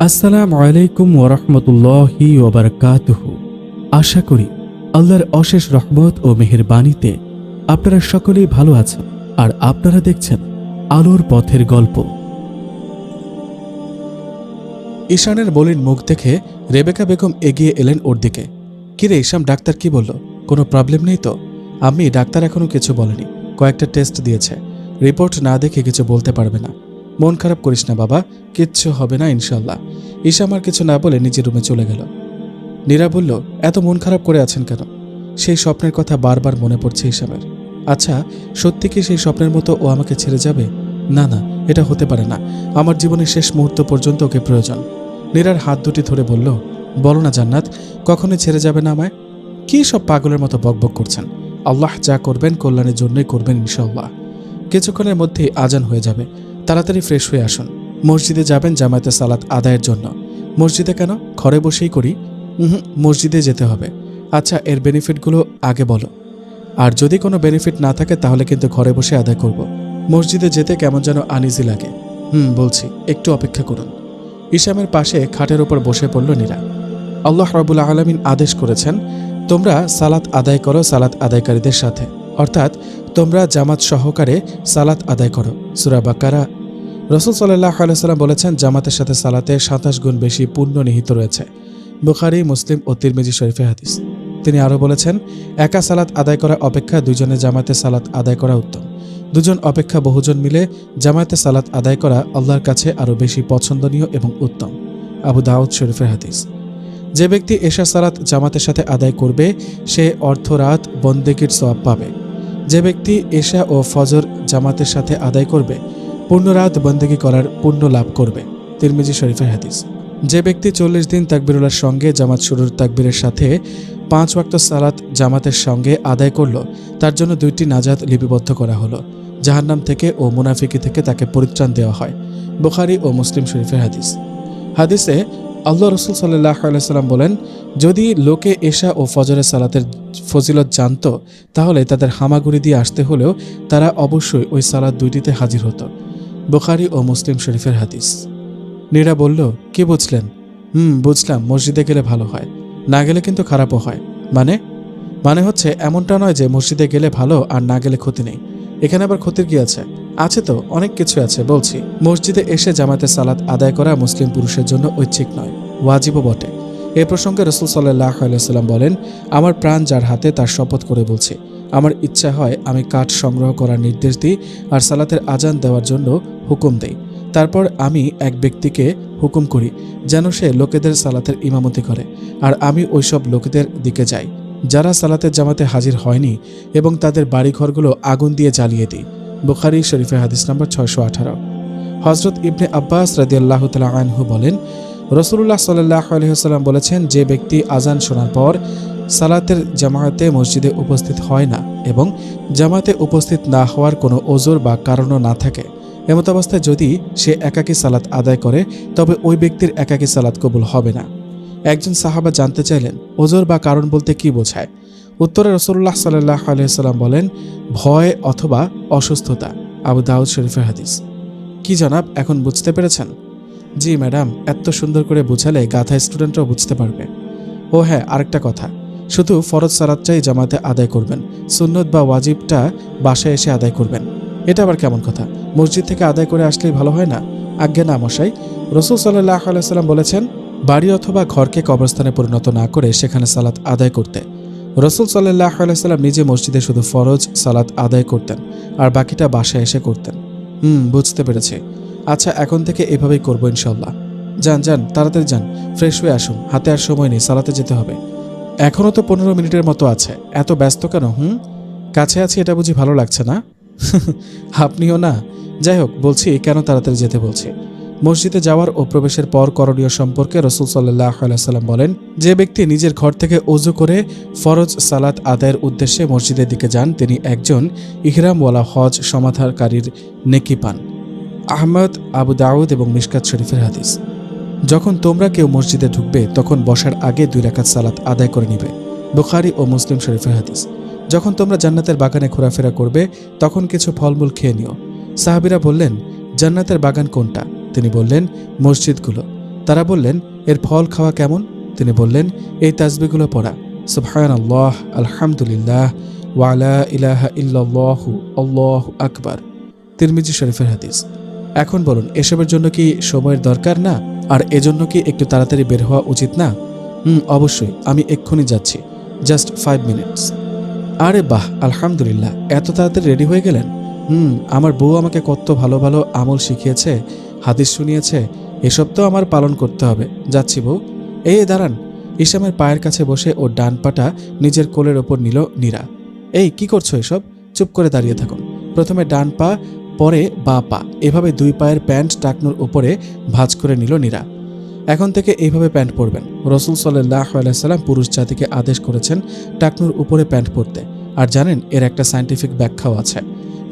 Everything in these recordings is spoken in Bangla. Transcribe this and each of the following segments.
আসসালামু আলাইকুম ওরহমতুল্লাহি ওবরকাতুহ আশা করি আল্লাহর অশেষ রহমত ও মেহেরবাণীতে আপনারা সকলেই ভালো আছেন আর আপনারা দেখছেন আলোর পথের গল্প। ঈশানের বলির মুখ দেখে রেবেকা বেগম এগিয়ে এলেন ওর দিকে। কিরে ঈশাম ডাক্তার কি বলল? কোনো প্রবলেম নেই তো? আমি ডাক্তার এখনও কিছু বলেনি। কয়েকটা টেস্ট দিয়েছে। রিপোর্ট না দেখে কিছু বলতে পারবে না। মন খারাপ করিস না বাবা, কিচ্ছু হবে না ইনশাল্লাহ ঈশাম আমার কিছু না বলে নিজের রুমে চলে গেল। নীরা বলল, এত মন খারাপ করে আছেন কেন? সেই স্বপ্নের কথা বারবার মনে পড়ছে ঈশামের। আচ্ছা সত্যি কি সেই স্বপ্নের মতো ও আমাকে ছেড়ে যাবে? না না, এটা হতে পারে না। আমার জীবনের শেষ মুহূর্ত পর্যন্ত ওকে প্রয়োজন। নীরার হাত দুটি ধরে বলল, বলো না জান্নাত, কখনোই ছেড়ে যাবে না আমায়? কি সব পাগলের মতো বকবক করছেন? আল্লাহ যা করবেন কল্যাণের জন্যই করবেন ইনশাল্লাহ কিছুক্ষণের মধ্যেই আজান হয়ে যাবে। তাড়াতাড়ি ফ্রেশ হয়ে আসুন। মসজিদে যাবেন জামায়াতে সালাত আদায়ের জন্য। মসজিদে কেন? ঘরে বসেই করি। হুম মসজিদে যেতে হবে। আচ্ছা এর বেনিফিটগুলো আগে বলো। আর যদি কোনো বেনিফিট না থাকে, তাহলে কিন্তু ঘরে বসে আদায় করব। মসজিদে যেতে কেমন যেন আনিজি লাগে। হুম, বলছি, একটু অপেক্ষা করুন। ইসামের পাশে খাটের ওপর বসে পড়ল নীরা আল্লাহ রাবুল আলমিন আদেশ করেছেন, তোমরা সালাত আদায় করো সালাত আদায়কারীদের সাথে। অর্থাৎ তোমরা জামাত সহকারে সালাত আদায় করো। সুরা বাকারা, রসুল সাল্লাহ আলাইসাল্লাম বলেছেন, জামাতের সাথে সালাতে সাতাশ গুণ বেশি পুণ্য নিহিত রয়েছে। বুখারি, মুসলিম ও তিরমিজি শরীফে হাদিস। তিনি আরও বলেছেন, একা সালাত আদায় করা অপেক্ষা দুজনে জামাতে সালাত আদায় করা উত্তম। দুজন অপেক্ষা বহুজন মিলে জামায়াতে সালাত আদায় করা আল্লাহর কাছে আরও বেশি পছন্দনীয় এবং উত্তম। আবু দাউদ শরীফের হাদিস। যে ব্যক্তি এশা সালাত জামাতের সাথে আদায় করবে, সে অর্ধরাত বন্দেকির সওয়াব পাবে। যে ব্যক্তি এশা ও ফজর জামাতের সাথে আদায় করবে পূর্ণরাত বন্দেগী করার পূর্ণ লাভ করবে। তিরমিজি শরীফের হাদিস। যে ব্যক্তি চল্লিশ দিন তাকবিরুল্লার সঙ্গে জামাত শুরুর তাকবীরের সাথে পাঁচ ওয়াক্ত সালাত জামাতের সঙ্গে আদায় করল, তার জন্য দুইটি নাজাত লিপিবদ্ধ করা হলো, জাহান্নাম থেকে ও মুনাফিকি থেকে তাকে পরিত্রাণ দেওয়া হয়। বুখারি ও মুসলিম শরীফের হাদিস। হাদিসে আল্লাহ রসুল সাল্লাহ আলাইসাল্লাম বলেন, যদি লোকে এশা ও ফজরের সালাতের ফজিলত জানত, তাহলে তাদের হামাগুড়ি দিয়ে আসতে হলেও তারা অবশ্যই ওই সালাদ দুইটিতে হাজির হতো। বোখারি ও মুসলিম শরীফের হাদিস। নীরা বলল, কি বুঝলেন? হুম, বুঝলাম, মসজিদে গেলে ভালো হয়, না গেলে কিন্তু খারাপও হয়। মানে? মানে হচ্ছে, এমনটা নয় যে মসজিদে গেলে ভালো আর না গেলে ক্ষতি নেই। এখানে আবার ক্ষতির কি আছে? আছে তো, অনেক কিছু আছে, বলছি। মসজিদে এসে জামাতে সালাত আদায় করা মুসলিম পুরুষের জন্য ঐচ্ছিক নয়, ওয়াজিবও বটে। এ প্রসঙ্গে রসুল সাল্লাহ আলাইসাল্লাম বলেন, আমার প্রাণ যার হাতে, তার শপথ করে বলছি। আমার ইচ্ছা হয় আমি কাঠ সংগ্রহ করার নির্দেশ দিই আর সালাতের আজান দেওয়ার জন্য হুকুম দেই। তারপর আমি এক ব্যক্তিকে হুকুম করি যেন সে লোকেদের সালাতের ইমামতি করে আর আমি ওইসব লোকেদের দিকে যাই। যারা সালাতের জামাতে হাজির হয়নি এবং তাদের বাড়িঘরগুলো আগুন দিয়ে জ্বালিয়ে দিই। বুখারি শরীফের হাদিস নম্বর ছয়শো আঠারো। হজরত ইবনে আব্বাস রাদিয়াল্লাহ তালা আনহু বলেন রসুল্লাহ সাল্লাহ আলহিহাল্লাম বলেছেন, যে ব্যক্তি আজান শোনার পর সালাতের জামায়াতে মসজিদে উপস্থিত হয় না এবং জামাতে উপস্থিত না হওয়ার কোনো ওজোর বা কারণও না থাকে, এমত অবস্থায় যদি সে একাকী সালাত আদায় করে, তবে ওই ব্যক্তির একাকী সালাত কবুল হবে না। একজন সাহাবা জানতে চাইলেন ওজোর বা কারণ বলতে কি বোঝায়? উত্তরে রসুল্লাহ সাল্লাহ আলহিহাল্লাম বলেন, ভয় অথবা অসুস্থতা। আবু দাউদ শরীফের হাদিস। কি জানাব, এখন বুঝতে পেরেছেন? জি ম্যাডাম, এত সুন্দর করে বুঝালে গাথা স্টুডেন্টরাও বুঝতে পারবে। ও হ্যাঁ আরেকটা কথা। শুধু ফরজ সালাদটাই জামাতে আদায় করবেন, সুন্নত বা ওয়াজিবটা বাসায় এসে আদায় করবেন। এটা আবার কেমন কথা? মসজিদ থেকে আদায় করে আসলেই ভালো হয় না? আজ্ঞে না মশাই, রসুল সাল্লাহ আলাইসাল্লাম বলেছেন বাড়ি অথবা ঘরকে কবরস্থানে পরিণত না করে সেখানে সালাত আদায় করতে। রসুল সাল্লাহ আলাইসাল্লাম নিজে মসজিদে শুধু ফরজ সালাত আদায় করতেন, আর বাকিটা বাসায় এসে করতেন। হুম, বুঝতে পেরেছি। আচ্ছা এখন থেকে এভাবেই করব ইনশাল্লাহ যান যান, তাড়াতাড়ি যান, ফ্রেশ হয়ে আসুন, হাতে আর সময় নেই, সালাতে যেতে হবে। এখনও তো পনেরো মিনিটের মতো আছে, এত ব্যস্ত কেন, হুম? কাছে আছি, এটা বুঝি ভালো লাগছে না? আপনিও না? যাই হোক, বলছি, কেন তাড়াতাড়ি যেতে বলছি? মসজিদে যাওয়ার ও প্রবেশের পর করণীয় সম্পর্কে রসুল সাল্লাহ সাল্লাম বলেন, যে ব্যক্তি নিজের ঘর থেকে অজু করে ফরজ সালাত আদায়ের উদ্দেশ্যে মসজিদের দিকে যান, তিনি একজন ইহরামওয়ালা হজ সমাধানকারীর নেকি পান। আহমদ, আবু দাউদ এবং মিশকাত শরীফের হাদিস। যখন তোমরা কেউ মসজিদে ঢুকবে, তখন বসার আগে দুই রাকাত সালাত আদায় করে নিবে। বুখারি ও মুসলিম শরীফের হাদিস। যখন তোমরা জান্নাতের বাগানে ঘোরাফেরা করবে, তখন কিছু ফলমূল খেয়ে নিও। সাহাবিরা বললেন, জান্নাতের বাগান কোনটা? তিনি বললেন, মসজিদগুলো। তারা বললেন, এর ফল খাওয়া কেমন? তিনি বললেন, এই তাজবিগুলো পড়া। সুবহান আল্লাহ আলহামদুলিল্লাহ ওয়ালা ইলাহা ইল্লাল্লাহু, আল্লাহ আকবার। তিরমিজি শরীফের হাদিস। এখন বলুন, এসবের জন্য কি সময়ের দরকার না? আর এজন্য কি একটু তাড়াতাড়ি বের হওয়া উচিত না? হুম, অবশ্যই, আমি এক্ষুনি যাচ্ছি। Just five minutes. আরে বাহ, আলহামদুলিল্লাহ, এত তাড়াতাড়ি রেডি হয়ে গেলেন? হুম, আমার বউ আমাকে কত ভালো ভালো আমল শিখিয়েছে। হাদিস শুনিয়েছে, এসব তো আমার পালন করতে হবে। যাচ্ছি বউ। এই দাঁড়ান। ইসামের পায়ের কাছে বসে ওর ডান পাটা নিজের কোলের ওপর নিল নীরা। এই, কি করছ এসব? চুপ করে দাঁড়িয়ে থাকুন। প্রথমে ডান পা, পরে বা পা। এভাবে দুই পায়ের প্যান্ট টাকনুর উপরে ভাঁজ করে নিল নীরা। এখন থেকে এইভাবে প্যান্ট পরবেন। রসুল সাল্লাহ আলাইসাল্লাম পুরুষ জাতিকে আদেশ করেছেন টাকনুর উপরে প্যান্ট পরতে। আর জানেন, এর একটা সায়েন্টিফিক ব্যাখ্যাও আছে।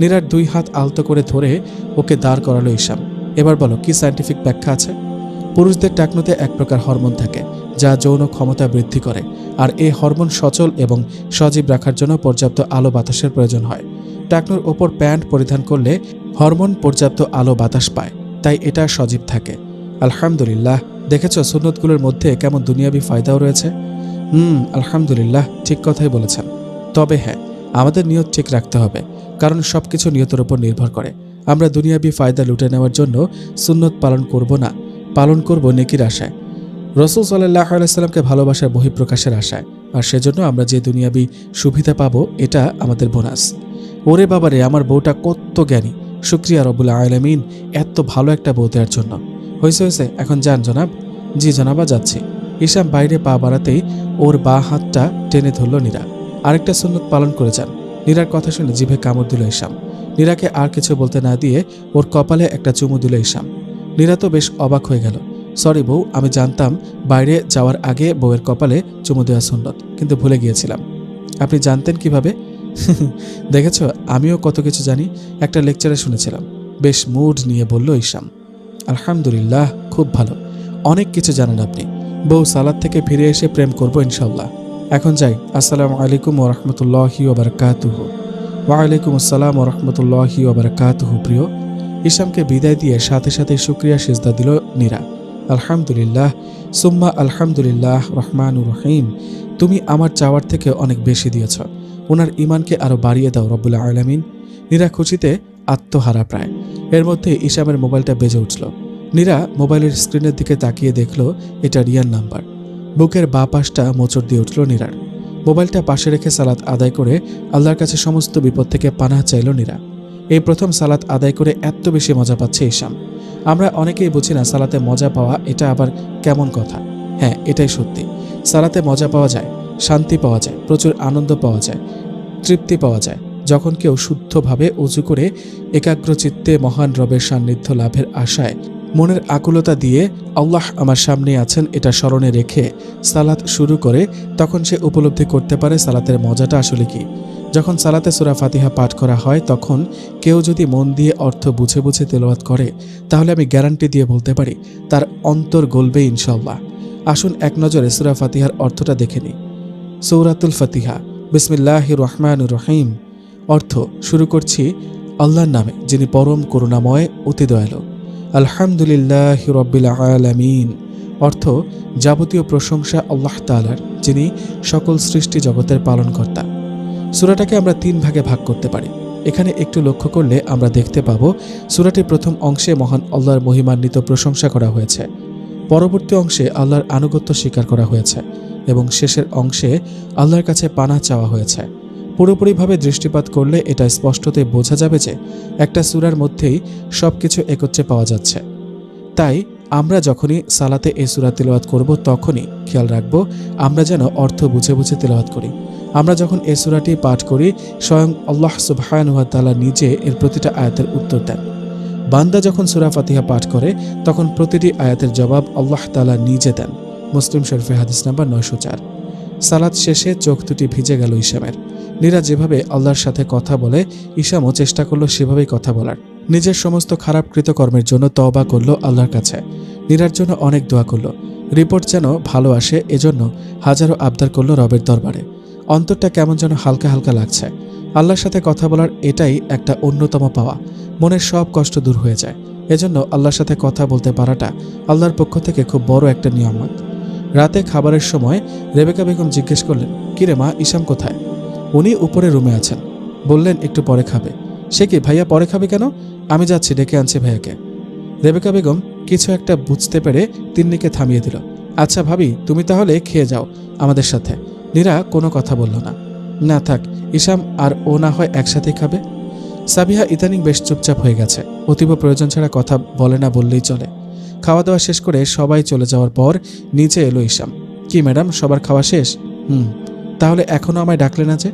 নীরার দুই হাত আলতো করে ধরে ওকে দাঁড় করালো ইসাম এবার বলো, কি সায়েন্টিফিক ব্যাখ্যা আছে? পুরুষদের টাকনুতে এক প্রকার হরমোন থাকে, যা যৌন ক্ষমতা বৃদ্ধি করে, আর এই হরমোন সচল এবং সজীব রাখার জন্য পর্যাপ্ত আলো বাতাসের প্রয়োজন হয়। টাকনুর ওপর প্যান্ট পরিধান করলে হরমোন পর্যাপ্ত আলো বাতাস পায়, তাই এটা সজীব থাকে। আলহামদুলিল্লাহ, দেখেছ সুন্নতগুলোর মধ্যে কেমন দুনিয়াবি ফায়দাও রয়েছে? হুম, আলহামদুলিল্লাহ, ঠিক কথাই বলেছেন। তবে হ্যাঁ আমাদের নিয়ত ঠিক রাখতে হবে, কারণ সব কিছু নিয়তের উপর নির্ভর করে। আমরা দুনিয়াবি ফায়দা লুটে নেওয়ার জন্য সুন্নত পালন করব না, পালন করব নেকির আশায়। রসুল সাল্লাহ আলাইসাল্লামকে ভালোবাসার বহিঃপ্রকাশের আশায়, আর সেজন্য আমরা যে দুনিয়াবি সুবিধা পাবো, এটা আমাদের বোনাস। ওরে বাবারে, আমার বউটা কত জ্ঞানী, শুক্রিয়া রবুল আলমিন, এত ভালো একটা বউ দেওয়ার জন্য। হয়েছে হয়েছে এখন যান জনাব। জি জনাবা যাচ্ছি। ঈশাম বাইরে পা বাড়াতেই ওর বা হাতটা টেনে ধরল নীরা। আরেকটা সুন্নত পালন করে যান। নীরার কথা শুনে জিভে কামড় দিল ইসাম নীরাকে আর কিছু বলতে না দিয়ে ওর কপালে একটা চুমু দিল ইসাম নীরা তো বেশ অবাক হয়ে গেল। সরি বউ, আমি জানতাম বাইরে যাওয়ার আগে বউয়ের কপালে চুমু দেওয়া সুন্নত, কিন্তু ভুলে গিয়েছিলাম। আপনি জানতেন কীভাবে? দেখেছ, আমিও কত কিছু জানি, একটা লেকচারে শুনেছিলাম। বেশ মুড নিয়ে বলল ইসাম আলহামদুলিল্লাহ, খুব ভালো। অনেক কিছু জানেন আপনি। বউ সালাদ থেকে ফিরে এসে প্রেম করব ইনশাল্লাহ এখন যাই, আসসালামু আলাইকুম ওরহমতুল্লাহি ওবরাকাতুহ ওয়ালাইকুম আসসালাম ওরহমতুল্লাহি ওবরাকাতুহ প্রিয়। ইসামকে বিদায় দিয়ে সাথে সাথে শুক্রিয়া সিজদা দিল নীরা। আলহামদুলিল্লাহ। সুম্মা আলহামদুলিল্লাহ রহমানুর রহিম। তুমি আমার চাওয়ার থেকে অনেক বেশি দিয়েছ। ওনার ইমানকে আরও বাড়িয়ে দাও রব্বুল্লা আলমিন। নীরা খুশিতে আত্মহারা প্রায়। এর মধ্যে ইসামের মোবাইলটা বেজে উঠল। নীরা মোবাইলের স্ক্রিনের দিকে তাকিয়ে দেখল, এটা রিয়ার নাম্বার। বুকের বা পাশটা মোচড় দিয়ে উঠল নীরার। মোবাইলটা পাশে রেখে সালাত আদায় করে আল্লাহর কাছে সমস্ত বিপদ থেকে পানাহ চাইল নীরা। এই প্রথম সালাত আদায় করে এত বেশি মজা পাচ্ছে ইসাম আমরা অনেকেই বুঝি না সালাতে মজা পাওয়া এটা আবার কেমন কথা। হ্যাঁ এটাই সত্যি। সালাতে মজা পাওয়া যায়, শান্তি পাওয়া যায়, প্রচুর আনন্দ পাওয়া যায়, তৃপ্তি পাওয়া যায়। যখন কেউ শুদ্ধভাবে উঁচু করে একাগ্র চিত্তে মহান রবের সান্নিধ্য লাভের আশায় মনের আকুলতা দিয়ে আল্লাহ আমার সামনে আছেন, এটা স্মরণে রেখে সালাত শুরু করে তখন সে উপলব্ধি করতে পারে সালাতের মজাটা আসলে কি। যখন সালাতে সুরা ফাতিহা পাঠ করা হয়, তখন কেউ যদি মন দিয়ে অর্থ বুঝে বুঝে তেলাওয়াত করে, তাহলে আমি গ্যারান্টি দিয়ে বলতে পারি, তার অন্তর গলবে ইনশাল্লাহ আসুন এক নজরে সুরা ফাতিহার অর্থটা দেখে নিই। সৌরাতুল ফাতিহা বিসমিল্লাহ রহমান রহিম। অর্থ, শুরু করছি আল্লাহর নামে, যিনি পরম করুণাময়, অতি দয়ালু। আলহামদুলিল্লাহ রব্বিল আলামিন, অর্থ যাবতীয় প্রশংসা আল্লাহ তালার যিনি সকল সৃষ্টি জগতের পালনকর্তা। সুরাটাকে আমরা তিন ভাগে ভাগ করতে পারি। এখানে একটু লক্ষ্য করলে আমরা দেখতে পাব সুরাটির প্রথম অংশে মহান আল্লাহর মহিমান্বিত প্রশংসা করা হয়েছে। পরবর্তী অংশে আল্লাহর আনুগত্য স্বীকার করা হয়েছে এবং শেষের অংশে আল্লাহর কাছে পানা চাওয়া হয়েছে। পুরোপুরিভাবে দৃষ্টিপাত করলে এটা স্পষ্টতে বোঝা যাবে যে একটা সূরার মধ্যেই সব কিছু একত্রে পাওয়া যাচ্ছে। তাই আমরা যখনই সালাতে এই সুরা তেলাওয়াত করব, তখনই খেয়াল রাখব, আমরা যেন অর্থ বুঝে বুঝে তেলাওয়াত করি। আমরা যখন এ সুরাটি পাঠ করি, স্বয়ং আল্লাহ সুবহানুয়া তাআলা নিজে এর প্রতিটা আয়াতের উত্তর দেন। বান্দা যখন সুরা ফাতিহা পাঠ করে, তখন প্রতিটি আয়াতের জবাব আল্লাহ তাআলা নিজে দেন। মুসলিম শরীফের হাদিস নাম্বার নয়শো চার। সালাত শেষে চোখ দুটি ভিজে গেল ইসামের নীরা যেভাবে আল্লাহর সাথে কথা বলে ইসামও চেষ্টা করল সেভাবেই কথা বলার। নিজের সমস্ত খারাপ কৃতকর্মের জন্য তওবা করল আল্লাহর কাছে। নীরার জন্য অনেক দোয়া করল। রিপোর্ট যেন ভালো আসে, এজন্য হাজারো আবদার করল রবের দরবারে। অন্তরটা কেমন যেন হালকা হালকা লাগছে। আল্লাহর সাথে কথা বলার এটাই একটা অন্যতম পাওয়া। মনের সব কষ্ট দূর হয়ে যায়। এজন্য আল্লাহর সাথে কথা বলতে পারাটা আল্লাহর পক্ষ থেকে খুব বড় একটা নিয়ামত। রাতে খাবারের সময় রেবেকা বেগম জিজ্ঞেস করলেন, কিরে মা ইসাম কোথায়? উনি উপরে রুমে আছেন। বললেন, একটু পরে খাবে। সে কি, ভাইয়া, পরে খাবে কেন? আমি যাচ্ছি, ডেকে আনছি ভাইয়াকে। রেবেকা বেগম কিছু একটা বুঝতে পেরে তিন্নিকে থামিয়ে দিল। আচ্ছা ভাবি, তুমি তাহলে খেয়ে যাও আমাদের সাথে। নীরা কোনো কথা বলল না। না থাক ইসাম আর ও না হয় একসাথেই খাবে? সাবিহা ইদানিং বেশ চুপচাপ হয়ে গেছে। অতীব প্রয়োজন ছাড়া কথা বলে না বললেই চলে। খাওয়া দাওয়া শেষ করে সবাই চলে যাওয়ার পর নিচে এলো ইসাম কি ম্যাডাম, সবার খাওয়া শেষ? হুম। তাহলে এখনও আমায় ডাকলে না যে?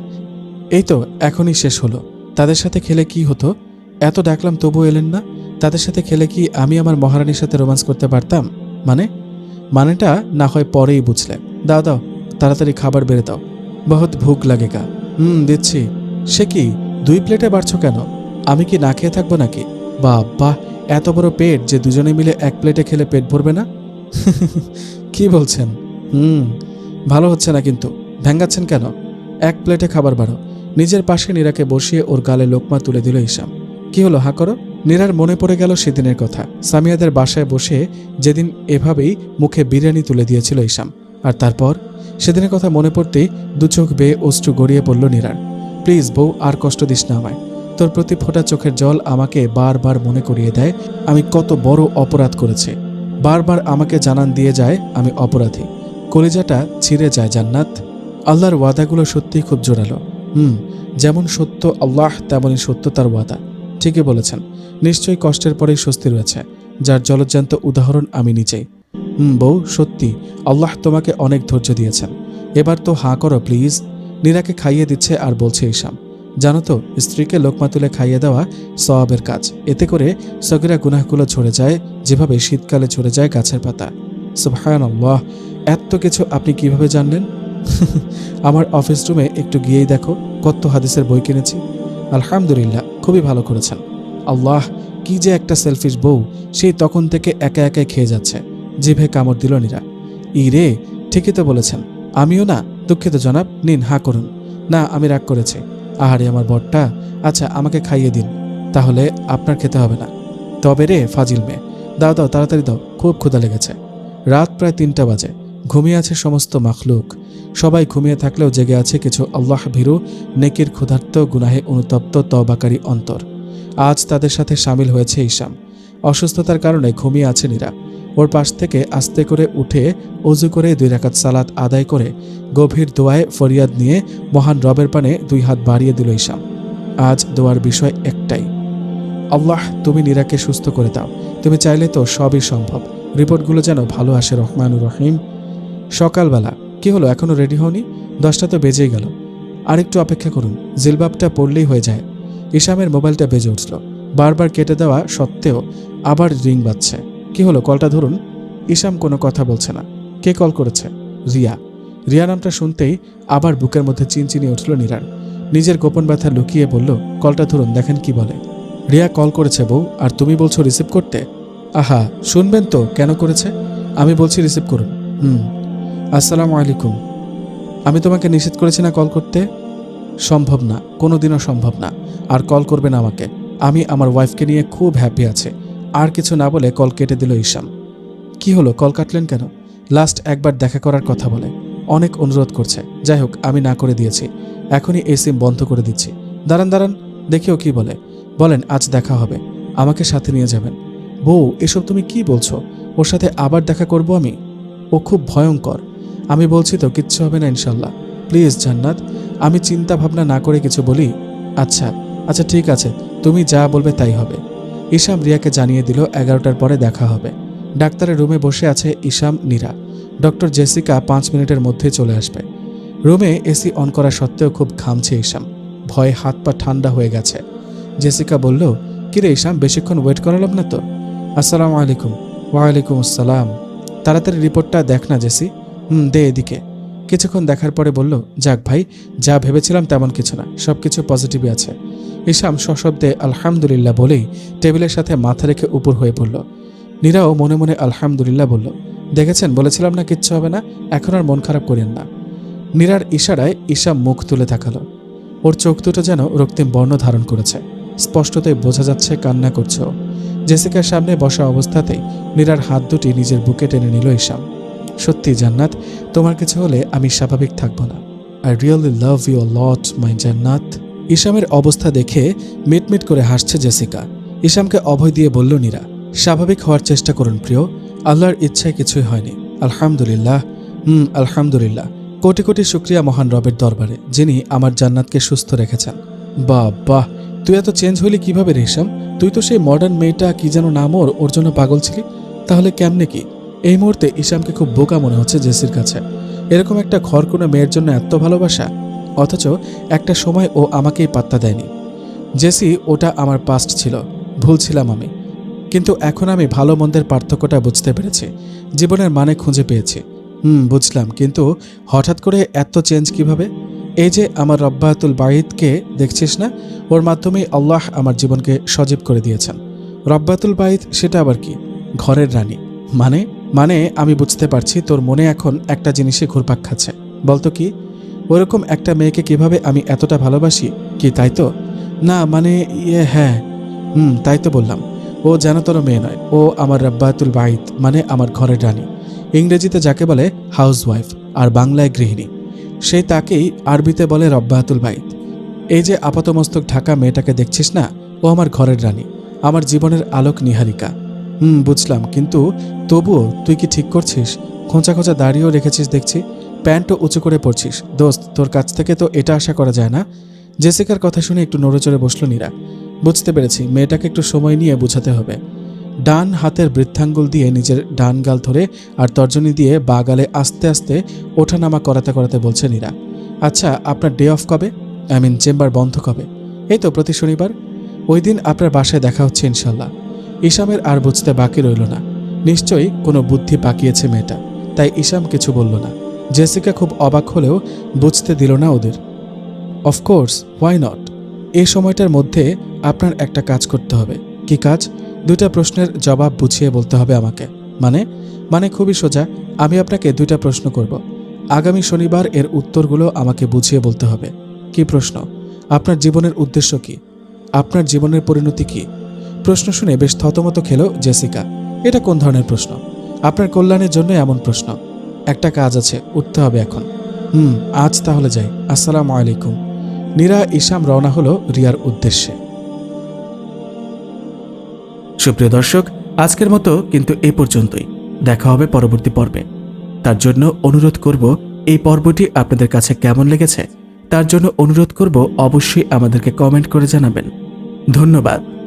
এই তো, এখনই শেষ হলো। তাদের সাথে খেলে কি হতো? এত ডাকলাম তবু এলেন না। তাদের সাথে খেলে কি আমি আমার মহারানীর সাথে রোমান্স করতে পারতাম? মানে? মানেটা না হয় পরেই বুঝলে। দাও দাও, তাড়াতাড়ি খাবার বেড়ে দাও। বহুত ভুক লাগে গা। হুম, দিচ্ছি। সে কি, দুই প্লেটে বাড়ছো কেন? আমি কি না খেয়ে থাকব নাকি? বা বাহ এত বড় পেট যে দুজনে মিলে এক প্লেটে খেলে পেট ভরবে না? কি বলছেন? হুম, ভালো হচ্ছে না কিন্তু। ভেঙ্গাচ্ছেন কেন? এক প্লেটে খাবার বাড়ো। নিজের পাশে নীরাকে বসিয়ে ওর গালে লোকমা তুলে দিল ইসাম কি হলো, হা করো? নীরার মনে পড়ে গেল সেদিনের কথা। সামিয়াদের বাসায় বসে যেদিন এভাবেই মুখে বিরিয়ানি তুলে দিয়েছিল ইসাম আর তারপর? সেদিনের কথা মনে পড়তেই দু চোখ বেয়ে অশ্রু গড়িয়ে পড়ল নীরার। প্লিজ বউ, আর কষ্ট দিস না আমায়। তোর প্রতি ফোটা চোখের জল আমাকে বারবার মনে করিয়ে দেয়। আমি কত বড় অপরাধ করেছি। বারবার আমাকে জানান দিয়ে যায়, আমি অপরাধী। কলিজাটা ছিঁড়ে যায়, জান্নাত। আল্লাহর ওয়াদাগুলো সত্যিই খুব জোরালো। হুম, যেমন সত্য আল্লাহ তেমনই সত্য তার ওয়াদা। ঠিকই বলেছেন। নিশ্চয়ই কষ্টের পরেই স্বস্তি রয়েছে, যার জলজ্জান্ত উদাহরণ আমি নিজেই। হুম, বউ, সত্যি, আল্লাহ তোমাকে অনেক ধৈর্য দিয়েছেন। এবার তো হাঁ করো, প্লিজ। নীরাকে খাইয়ে দিচ্ছে আর বলছে ইসাম জানো তো, স্ত্রীকে লোকমা তুলে খাইয়ে দেওয়া সওয়াবের কাজ। এতে করে সগিরা গুনাহগুলো ঝরে যায়, যেভাবে শীতকালে ঝরে যায় গাছের পাতা। সুবহান আল্লাহ এত কিছু আপনি কীভাবে জানলেন? আমার অফিস রুমে একটু গিয়েই দেখো, কত হাদিসের বই কিনেছি। আলহামদুলিল্লাহ, খুবই ভালো করেছেন। আল্লাহ, কি যে একটা সেলফিশ বউ সেই তখন থেকে একা একাই খেয়ে যাচ্ছে জিভে কামড় দিল নীরা। ই রে ঠিকই তো বলেছেন। আমিও না, দুঃখিত জনাব, নিন, হা করুন। না, আমি রাগ করেছি। আহারে আমার বরটা আচ্ছা আমাকে খাইয়ে দিন। তাহলে আপনার খেতে হবে না। তবে রে, ফাজিল মেয়ে, দাও দাও, তাড়াতাড়ি দাও, খুব ক্ষুধা লেগেছে। রাত প্রায় তিনটা বাজে। ঘুমিয়ে আছে সমস্ত মাখলুক। সবাই ঘুমিয়ে থাকলেও জেগে আছে কিছু আল্লাহ ভীরু, নেকির ক্ষুধার্ত, গুনাহে অনুতপ্ত তবাকারী অন্তর। আজ তাদের সাথে সামিল হয়েছে ইসাম অসুস্থতার কারণে ঘুমিয়ে আছে নীরা। ওর পাশ থেকে আস্তে করে উঠে অজু করে দুই রাকাত সালাত আদায় করে গভীর দোয়ায় ফরিয়াদ নিয়ে মহান রবের পানে দুই হাত বাড়িয়ে দিল ইসাম আজ দোয়ার বিষয় একটাই। আল্লাহ, তুমি নীরাকে সুস্থ করে দাও। তুমি চাইলে তো সবই সম্ভব। রিপোর্টগুলো যেন ভালো আসে রহমানুর রহিম। সকালবেলা। কি হলো? এখনও রেডি হওনি? দশটা তো বেজেই গেল। আরেকটু অপেক্ষা করুন, জিলবাবটা পড়লেই হয়ে যায়। ইসামের মোবাইলটা বেজে উঠল। বারবার কেটে দেওয়া সত্ত্বেও আবার রিং বাজছে। কি হলো? কলটা ধরুন। ইসাম কোনো কথা বলছে না। কে কল করেছে? রিয়া। রিয়া নামটা শুনতেই আবার বুকের মধ্যে চিনচিনি উঠল নীরার। নিজের গোপন ব্যথা লুকিয়ে বলল, কলটা ধরুন, দেখেন কি বলে। রিয়া কল করেছে, বউ, আর তুমি বলছো রিসিভ করতে? আহা, শুনবেন তো, কেন করেছে? আমি বলছি রিসিভ করুন। হুম। আসসালামু আলাইকুম। আমি তোমাকে নিষেধ করেছি না কল করতে? সম্ভব না, কোনোদিনও সম্ভব না। আর কল করবে না আমাকে। আমি আমার ওয়াইফকে নিয়ে খুব হ্যাপি আছে। আর কিছু না বলে কল কেটে দিল ইসাম কি হলো, কল কাটলেন কেন? লাস্ট একবার দেখা করার কথা বলে। অনেক অনুরোধ করছে। যাই হোক, আমি না করে দিয়েছি। এখনই এই সিম বন্ধ করে দিচ্ছি। দাঁড়ান দাঁড়ান। দেখেও কি বলে। বলেন, আজ দেখা হবে। আমাকে সাথে নিয়ে যাবেন। বউ, এসব তুমি কি বলছো? ওর সাথে আবার দেখা করব আমি? ও খুব ভয়ঙ্কর। আমি বলছি তো, কিচ্ছু হবে না ইনশাল্লাহ। প্লিজ, জান্নাত, আমি চিন্তা ভাবনা না করে কিছু বলি। আচ্ছা আচ্ছা ঠিক আছে, তুমি যা বলবে তাই হবে। ইসাম রিয়াকে জানিয়ে দিল, এগারোটার পরে দেখা হবে। ডাক্তারের রুমে বসে আছে ইসাম নীরা। ডক্টর জেসিকা পাঁচ মিনিটের মধ্যে চলে আসবে। রুমে এসি অন করা সত্ত্বেও খুব ঘামছে ইসাম ভয়ে হাত পা ঠান্ডা হয়ে গেছে। জেসিকা বলল, কিরে ইসাম বেশিক্ষণ ওয়েট করালাম না তো? আসসালামু আলাইকুম। ওয়ালাইকুম আসসালাম। তাড়াতাড়ি রিপোর্টটা দেখ না, জেসি। দে এদিকে। কিছুক্ষণ দেখার পরে বলল, যাক ভাই, যা ভেবেছিলাম তেমন কিছু না সব কিছু পজিটিভই আছে। ইসাম সশব্দে আলহামদুলিল্লাহ বলেই টেবিলের সাথে মাথা রেখে উপর হয়ে পড়ল। নীরাও মনে মনে আলহামদুলিল্লাহ বলল, দেখেছেন, বলেছিলাম না কিচ্ছু হবে না, এখন আর মন খারাপ করেন না। নীরার ইশারায় ইসাম মুখ তুলে তাকালো। ওর চোখ দুটো যেন রক্তিম বর্ণ ধারণ করেছে। স্পষ্টতই বোঝা যাচ্ছে কান্না করছে জেসিকার সামনে বসা অবস্থাতেই নীরার হাত দুটি নিজের বুকে টেনে নিল ইসাম সত্যি জান্নাত, তোমার কিছু হলে আমি স্বাভাবিক থাকব না। I really love you lot my জান্নাত। ইসামের অবস্থা দেখে মিটমিট করে হাসছে জেসিকা। ইসামকে অভয় দিয়ে বলল, নীরা, স্বাভাবিক হওয়ার চেষ্টা করুন প্রিয়। আল্লাহর ইচ্ছায় কিছুই হয়নি। আলহামদুলিল্লাহ। হুম, আলহামদুলিল্লাহ। কোটি কোটি শুক্রিয়া মহান রবের দরবারে, যিনি আমার জান্নাতকে সুস্থ রেখেছেন। বাহ বাহ তুই এত চেঞ্জ হলি কীভাবে রে তুই তো সেই মডার্ন মেয়েটা কি যেন নাম ওর ওর জন্য পাগল ছিলি? তাহলে কেমনে কি? এই মুহূর্তে ইসামকে খুব বোকা মনে হচ্ছে জেসির কাছে। এরকম একটা ঘর কোনো মেয়ের জন্য এত ভালোবাসা, অথচ একটা সময় ও আমাকেই পাত্তা দেয়নি। জেসি, ওটা আমার পাস্ট ছিল, ভুল ছিলাম আমি। কিন্তু এখন আমি ভালো মন্দের পার্থক্যটা বুঝতে পেরেছি, জীবনের মানে খুঁজে পেয়েছি। হুম, বুঝলাম, কিন্তু হঠাৎ করে এত চেঞ্জ কীভাবে? এই যে আমার রব্বাতুল বাহিদকে দেখছিস না? ওর মাধ্যমেই আল্লাহ আমার জীবনকে সজীব করে দিয়েছেন। রব্বাতুল বাহিদ সেটা আবার কি? ঘরের রানী। মানে? মানে আমি বুঝতে পারছি তোর মনে এখন একটা জিনিসে ঘুরপাক খাচ্ছে। বলতো কি, ওরকম একটা মেয়েকে কীভাবে আমি এতটা ভালোবাসি? কি তাই তো? না মানে ইয়ে হ্যাঁ। হুম, তাই তো বললাম। ও যেন তোর মেয়ে নয়, ও আমার রব্বাতুল বাহিদ মানে আমার ঘরের রানী। ইংরেজিতে যাকে বলে হাউস ওয়াইফ আর বাংলায় গৃহিণী। সেই তাকেই আরবিতে বলে রব্বাতুল বাইত। এই যে আপাতমস্তক ঢাকা মেয়েটাকে দেখছিস না? ও আমার ঘরের রানী, আমার জীবনের আলোক নিহারিকা। হুম, বুঝলাম। কিন্তু তবুও তুই কি ঠিক করছিস? খোঁচা খোঁচা দাড়িও রেখেছিস, দেখছি। প্যান্টও উঁচু করে পড়ছিস দোস্ত, তোর কাছ থেকে তো এটা আশা করা যায় না। জেসিকার কথা শুনে একটু নড়েচড়ে বসল নীরা। বুঝতে পেরেছি, মেয়েটাকে একটু সময় নিয়ে বোঝাতে হবে। ডান হাতের বৃদ্ধাঙ্গুল দিয়ে নিজের ডান গাল ধরে আর তর্জনী দিয়ে বা গালে আস্তে আস্তে ওঠানামা করাতে করাতে বলছে নীরা। আচ্ছা আপনার ডে অফ কবে? আই মিন চেম্বার বন্ধ কবে? এই তো প্রতি শনিবার। ওই দিন আপনার বাসায় দেখা হচ্ছে ইনশাল্লাহ। ইসামের আর বুঝতে বাকি রইল না। নিশ্চয়ই কোনো বুদ্ধি পাকিয়েছে মেয়েটা, তাই ইসাম কিছু বলল না। জেসিকা খুব অবাক হলেও বুঝতে দিল না ওদের। অফকোর্স হোয়াই নট এই সময়টার মধ্যে আপনার একটা কাজ করতে হবে। কি কাজ? দুইটা প্রশ্নের জবাব বুঝিয়ে বলতে হবে আমাকে। মানে? মানে খুবই সোজা, আমি আপনাকে দুইটা প্রশ্ন করব। আগামী শনিবার এর উত্তরগুলো আমাকে বুঝিয়ে বলতে হবে। কি প্রশ্ন? আপনার জীবনের উদ্দেশ্য কি? আপনার জীবনের পরিণতি কি? প্রশ্ন শুনে বেশ থতমত খেল জেসিকা। এটা কোন ধরনের প্রশ্ন? আপনার কল্যাণের জন্য এমন প্রশ্ন। একটা কাজ আছে, উঠতে হবে এখন। হুম, আজ তাহলে যাই। আসসালামু আলাইকুম। নীরা ইসাম রওনা হলো রিয়ার উদ্দেশ্যে। সুপ্রিয় দর্শক, আজকের মতো কিন্তু এ পর্যন্তই। দেখা হবে পরবর্তী পর্বে। তার জন্য অনুরোধ করব, এই পর্বটি আপনাদের কাছে কেমন লেগেছে, তার জন্য অনুরোধ করব অবশ্যই আমাদেরকে কমেন্ট করে জানাবেন। ধন্যবাদ।